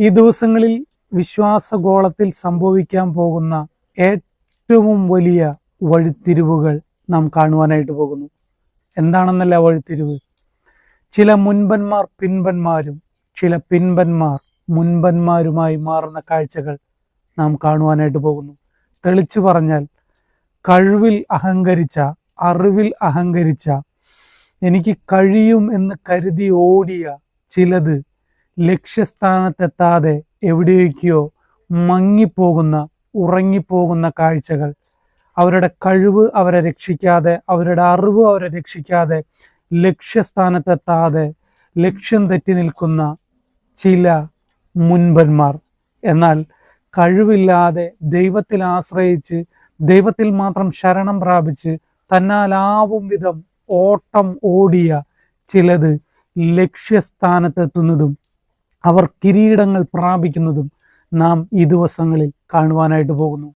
ഈ ദിവസങ്ങളിൽ വിശ്വാസഗോളത്തിൽ സംഭവിക്കാൻ പോകുന്ന ഏറ്റവും വലിയ വഴിത്തിരിവുകൾ നാം കാണുവാനായിട്ട് പോകുന്നു. എന്താണെന്നല്ല വഴിത്തിരിവ്? ചില മുൻപന്മാർ പിൻപന്മാരും ചില പിൻപന്മാർ മുൻപന്മാരുമായി മാറുന്ന കാഴ്ചകൾ നാം കാണുവാനായിട്ട് പോകുന്നു. തെളിച്ചു പറഞ്ഞാൽ കഴിവിൽ അഹങ്കരിച്ച അറിവിൽ അഹങ്കരിച്ച എനിക്ക് കഴിയും എന്ന് കരുതി ഓടിയ ചിലത് ലക്ഷ്യസ്ഥാനത്തെത്താതെ എവിടേക്കോ മങ്ങിപ്പോകുന്ന ഉറങ്ങിപ്പോകുന്ന കാഴ്ചകൾ. അവരുടെ കഴിവ് അവരെ രക്ഷിക്കാതെ അവരുടെ അറിവ് അവരെ രക്ഷിക്കാതെ ലക്ഷ്യസ്ഥാനത്തെത്താതെ ലക്ഷ്യം തെറ്റി നിൽക്കുന്ന ചില മുൻപന്മാർ. എന്നാൽ കഴിവില്ലാതെ ദൈവത്തിൽ ആശ്രയിച്ച് ദൈവത്തിൽ മാത്രം ശരണം പ്രാപിച്ച് തന്നാലാവും വിധം ഓട്ടം ഓടിയ ചിലത് ലക്ഷ്യസ്ഥാനത്തെത്തുന്നതും അവർ കിരീടങ്ങൾ പ്രാപിക്കുന്നതും നാം ഈ ദിവസങ്ങളിൽ കാണുവാനായിട്ട് പോകുന്നു.